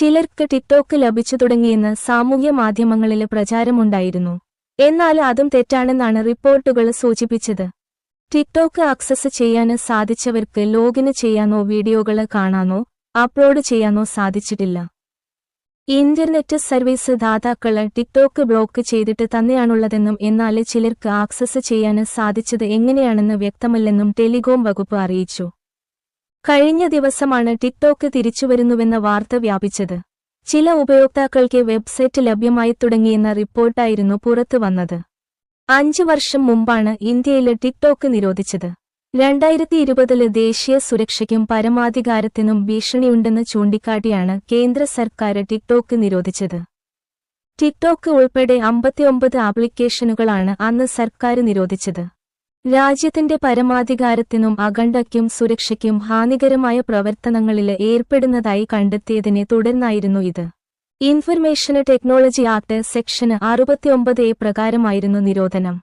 ചിലർക്ക് ടിക്ടോക്ക് ലഭിച്ചു തുടങ്ങിയെന്ന് സാമൂഹ്യ മാധ്യമങ്ങളിൽ പ്രചാരമുണ്ടായിരുന്നു. എന്നാൽ അതും തെറ്റാണെന്നാണ് റിപ്പോർട്ടുകൾ സൂചിപ്പിച്ചത്. ടിക്ടോക്ക് ആക്സസ് ചെയ്യാന് സാധിച്ചവർക്ക് ലോഗിന് ചെയ്യാനോ വീഡിയോകൾ കാണാനോ അപ്ലോഡ് ചെയ്യാനോ സാധിച്ചിട്ടില്ല. ഇന്റർനെറ്റ് സർവീസ് ദാതാക്കൾ ടിക്ടോക്ക് ബ്ലോക്ക് ചെയ്തിട്ട് തന്നെയാണുള്ളതെന്നും എന്നാൽ ചിലർക്ക് ആക്സസ് ചെയ്യാന് സാധിച്ചത് എങ്ങനെയാണെന്ന് വ്യക്തമല്ലെന്നും ടെലികോം വകുപ്പ് അറിയിച്ചു. കഴിഞ്ഞ ദിവസമാണ് ടിക്ടോക്ക് തിരിച്ചുവരുന്നുവെന്ന വാർത്ത വ്യാപിച്ചത്. ചില ഉപയോക്താക്കൾക്ക് വെബ്സൈറ്റ് ലഭ്യമായി തുടങ്ങിയെന്ന റിപ്പോർട്ടായിരുന്നു പുറത്തു വന്നത് അഞ്ചു വർഷം മുമ്പാണ് ഇന്ത്യയിലെ ടിക്ടോക്ക് നിരോധിച്ചത്. രണ്ടായിരത്തി ഇരുപതിൽ ദേശീയ സുരക്ഷയ്ക്കും പരമാധികാരത്തിനും ഭീഷണിയുണ്ടെന്ന് ചൂണ്ടിക്കാട്ടിയാണ് കേന്ദ്ര സർക്കാർ ടിക്ടോക്ക് നിരോധിച്ചത്. ടിക്ടോക്ക് ഉൾപ്പെടെ അമ്പത്തിയൊമ്പത് ആപ്ലിക്കേഷനുകളാണ് അന്ന് സർക്കാർ നിരോധിച്ചത്. രാജ്യത്തിന്റെ പരമാധികാരത്തിനും അഖണ്ഡയ്ക്കും സുരക്ഷയ്ക്കും ഹാനികരമായ പ്രവർത്തനങ്ങളിൽ ഏർപ്പെടുന്നതായി കണ്ടെത്തിയതിനെ തുടർന്നായിരുന്നു ഇത്. ഇൻഫർമേഷൻ ടെക്നോളജി ആക്ട് സെക്ഷന് അറുപത്തിയൊമ്പത് എ പ്രകാരമായിരുന്നു നിരോധനം.